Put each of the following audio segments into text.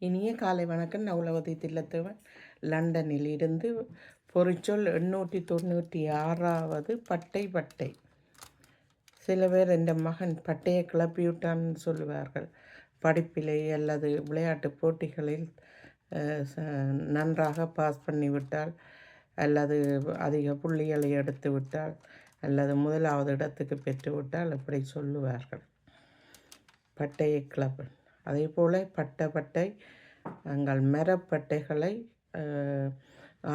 இனிய காலை வணக்கம். நவுலவதி தில்லத்தவன். லண்டனில் இருந்து பொறிச்சொல் எண்ணூற்றி தொண்ணூற்றி ஆறாவது பட்டை பட்டை. சில பேர் இந்த மகன் பட்டையை கிளப்பிவிட்டான்னு சொல்லுவார்கள். படிப்பிலே அல்லது விளையாட்டு போட்டிகளில் நன்றாக பாஸ் பண்ணிவிட்டால் அல்லது அதிக புள்ளிகளை எடுத்து விட்டால் அல்லது முதலாவது இடத்துக்கு பெற்றுவிட்டால் இப்படி சொல்லுவார்கள். பட்டையை கிளப்பு அதே போல் பட்டை பட்டை எங்கள் மரப்பட்டைகளை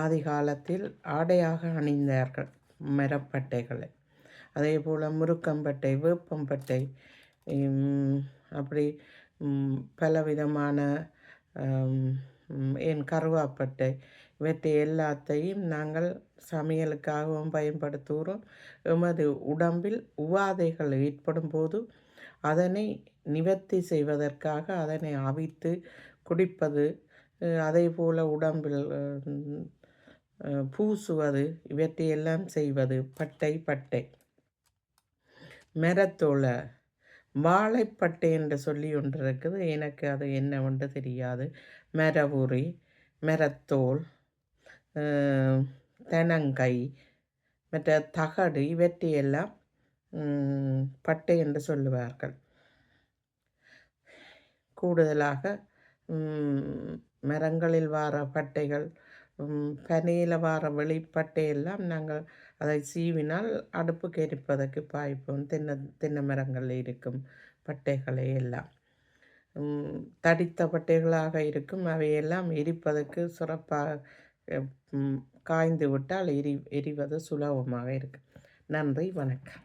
ஆதி காலத்தில் ஆடையாக அணிந்தார்கள் மரப்பட்டைகளை. அதே போல் முருக்கம்பட்டை வேப்பம்பட்டை அப்படி பலவிதமான என் கருவாப்பட்டை இவற்றை எல்லாத்தையும் நாங்கள் சமையலுக்காகவும் பயன்படுத்துகிறோம். எமது உடம்பில் உவாதைகள் ஏற்படும் போது அதனை நிவர்த்தி செய்வதற்காக அதனை அவித்து குடிப்பது அதே போல் உடம்பில் பூசுவது இவற்றையெல்லாம் செய்வது பட்டை பட்டை. மரத்தோலை வாழைப்பட்டை என்று சொல்லி ஒன்று இருக்குது. எனக்கு அது என்னவென்று தெரியாது. மரவுரி மரத்தோல் தெனங்கை மற்ற தகடு இவற்றையெல்லாம் பட்டை என்று சொல்லுவார்கள். கூடுதலாக மரங்களில் வார பட்டைகள் பனையில் வார வெளிப்பட்டையெல்லாம் நாங்கள் அதை சீவினால் அடுப்புக்கு எரிப்பதற்கு பாய்ப்போம். தென்னை தென்னை மரங்களில் இருக்கும் பட்டைகளை எல்லாம். தடித்த பட்டைகளாக இருக்கும். அவையெல்லாம் எரிப்பதற்கு சிறப்பாக காய்ந்து விட்டால் எரி எரிவது சுலபமாக இருக்கும் நன்றி வணக்கம்.